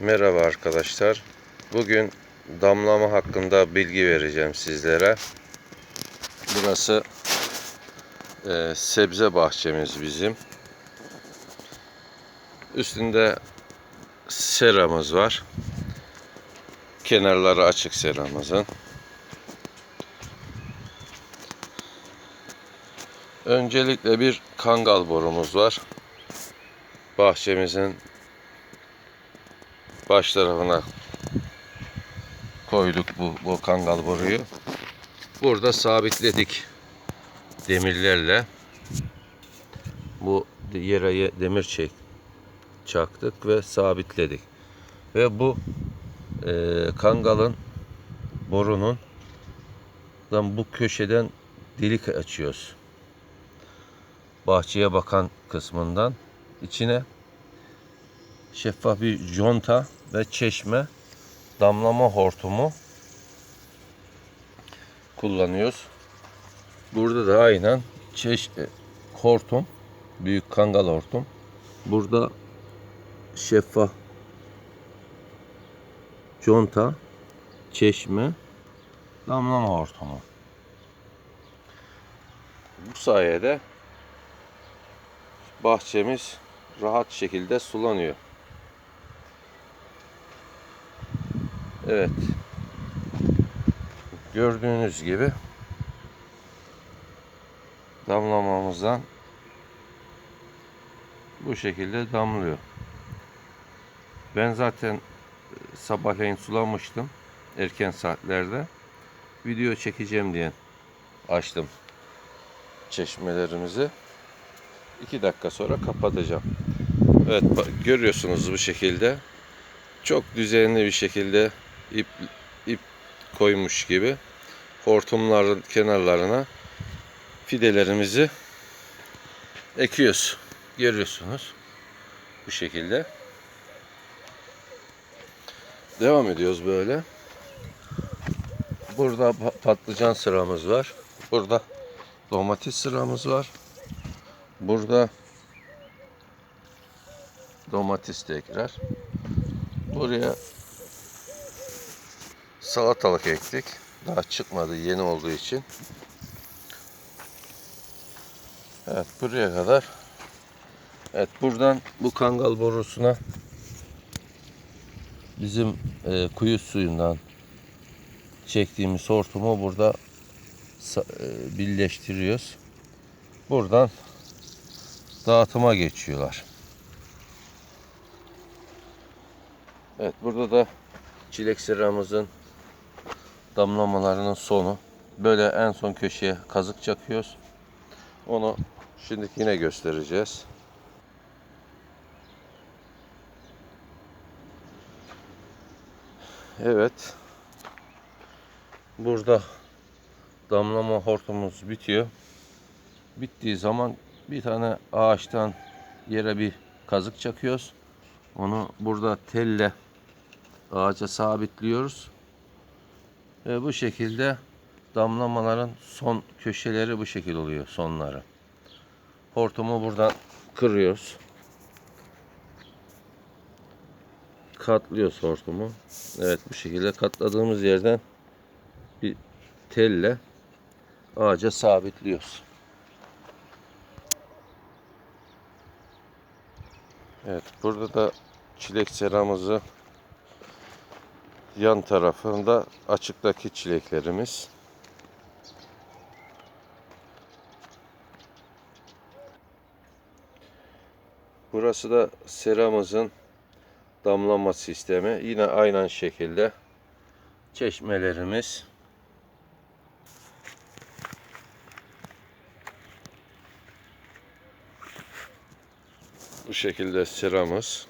Merhaba arkadaşlar. Bugün damlama hakkında bilgi vereceğim sizlere. Burası e, sebze bahçemiz bizim. Üstünde seramız var. Kenarları açık seramızın. Öncelikle bir kangal borumuz var. Bahçemizin baş tarafına koyduk bu, bu kangal boruyu. Burada sabitledik demirlerle. Bu yere ye- demir çek, çaktık ve sabitledik. Ve bu e, kangalın borunun bu köşeden delik açıyoruz. Bahçeye bakan kısmından içine şeffaf bir conta ve çeşme damlama hortumu kullanıyoruz. Burada da aynen çeş e, hortum, büyük kangal hortum. Burada şeffaf conta, çeşme, damlama hortumu. Bu sayede bahçemiz rahat şekilde sulanıyor. Evet. Gördüğünüz gibi damlamamızdan bu şekilde damlıyor. Ben zaten e, sabahleyin sulamıştım erken saatlerde. Video çekeceğim diye açtım çeşmelerimizi. 2 dakika sonra kapatacağım. Evet görüyorsunuz bu şekilde. Çok düzenli bir şekilde ip ip koymuş gibi hortumların kenarlarına fidelerimizi ekiyoruz. Görüyorsunuz. Bu şekilde. Devam ediyoruz böyle. Burada pa- patlıcan sıramız var. Burada domates sıramız var. Burada domates tekrar. Buraya salatalık ektik. Daha çıkmadı yeni olduğu için. Evet buraya kadar. Evet buradan bu kangal borusuna bizim e, kuyu suyundan çektiğimiz hortumu burada e, birleştiriyoruz. Buradan dağıtıma geçiyorlar. Evet burada da çilek seramızın damlamalarının sonu. Böyle en son köşeye kazık çakıyoruz. Onu şimdi yine göstereceğiz. Evet. Burada damlama hortumumuz bitiyor. Bittiği zaman bir tane ağaçtan yere bir kazık çakıyoruz. Onu burada telle ağaca sabitliyoruz. Ve bu şekilde damlamaların son köşeleri bu şekil oluyor sonları. Hortumu buradan kırıyoruz. Katlıyoruz hortumu. Evet bu şekilde katladığımız yerden bir telle ağaca sabitliyoruz. Evet burada da çilek seramızı yan tarafında açıktaki çileklerimiz. Burası da seramızın damlama sistemi. Yine aynen şekilde çeşmelerimiz. Bu şekilde seramız.